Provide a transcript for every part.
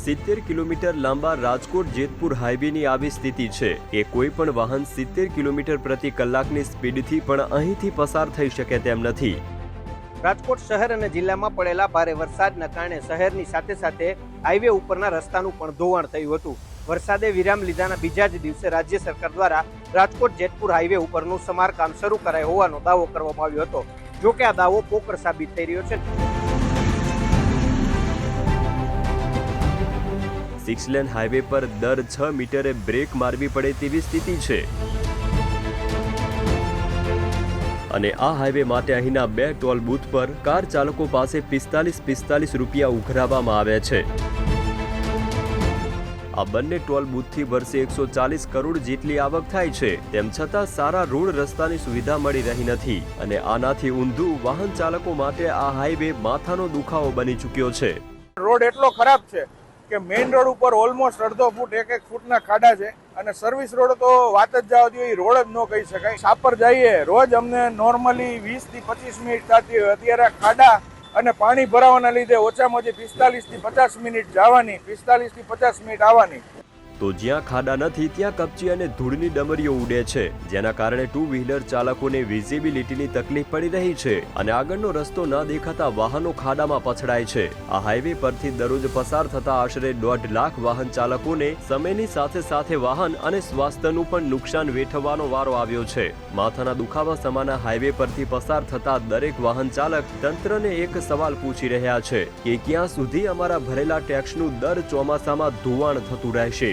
સિત્તેર કિલોમીટર લાંબા રાજકોટ જેતપુર હાઈવેની આવી સ્થિતિ છે. કે કોઈ પણ વાહન સિત્તેર કિલોમીટર પ્રતિ કલાકની સ્પીડથી પણ અહીંથી પસાર થઈ શકે તેમ નથી. રાજકોટ શહેર અને જિલ્લામાં પડેલા ભારે વરસાદના કારણે શહેરની સાથે સાથે હાઈવે ઉપરના રસ્તાનું પણ ધોવાણ થયું હતું. વરસાદે વિરામ લીધાના બીજા જ દિવસે રાજ્ય સરકાર દ્વારા રાજકોટ જેતપુર હાઈવે ઉપરનું સમારકામ શરૂ કરાય હોવાનો દાવો કરવામાં આવ્યો હતો. જોકે આ દાવો પોકર સાબિત થઈ રહ્યો છે. સિક્સ લેન હાઈવે પર દર છ મીટરે બ્રેક મારવી પડે તેવી સ્થિતિ છે. અને આ હાઈવે માટે અહીંના બે ટોલ બૂથ પર કાર ચાલકો પાસે પિસ્તાલીસ પિસ્તાલીસ રૂપિયા ઉઘરાવવામાં આવ્યા છે. આ બંને ટોલ બૂથથી વર્ષે એકસો ચાલીસ કરોડ જેટલી આવક થાય છે, તેમ છતાં સારા રોડ રસ્તાની સુવિધા મળી રહી નથી અને આનાથી ઊંધું વાહન ચાલકો માટે આ હાઈવે માથાનો દુખાવો બની ચૂક્યો છે. રોડ એટલો ખરાબ છે કે મેઇન રોડ ઉપર ઓલમોસ્ટ અડધો ફૂટ, એક એક ફૂટના ખાડા છે અને સર્વિસ રોડ તો વાત જ જવા દો રોડ જ ન કહી શકાય. સાપર જઈએ, રોજ અમને નોર્મલી વીસથી પચીસ મિનિટ થતી હોય. અત્યારે ખાડા અને પાણી ભરાવાના લીધે ઓછામાં ઓછી પિસ્તાલીસથી પચાસ મિનિટ જવાની, પિસ્તાલીસથી પચાસ મિનિટ આવવાની. તો જ્યાં ખાડા નથી, ત્યાં કપચી અને ધૂળની ડમરીઓ ઉડે છે, જેના કારણે ટુ વ્હીલર ચાલકોને વિઝિબિલિટીની તકલીફ પડી રહી છે અને આગળનો રસ્તો ન દેખાતા વાહનો ખાડામાં પછડાય છે. આ હાઈવે પરથી દરરોજ પસાર થતા આશરે દોઢ લાખ વાહન ચાલકોને સમયની સાથે સાથે વાહન અને સ્વાસ્થ્યનું પણ નુકસાન વેઠવવાનો વારો આવ્યો છે. માથાના દુખાવા સમાના હાઈવે પરથી પસાર થતા દરેક વાહન ચાલક તંત્રને એક સવાલ પૂછી રહ્યા છે કે ક્યાં સુધી અમારા ભરેલા ટેક્સનું દર ચોમાસામાં ધોવાણ થતું રહેશે?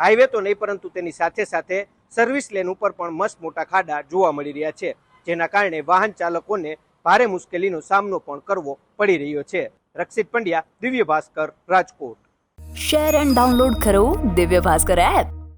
હાઈવે તો નહીં, પરંતુ તેની સાથે સાથે સર્વિસ લેન ઉપર પણ મસ્ત મોટા ખાડા જોવા મળી રહ્યા છે, જેના કારણે વાહન ચાલકોને ભારે મુશ્કેલીનો સામનો પણ કરવો પડી રહ્યો છે. Rakshit Pandya, Divya Bhaskar, Rajkot. Share and download કરો દિવ્ય ભાસ્કર એપ.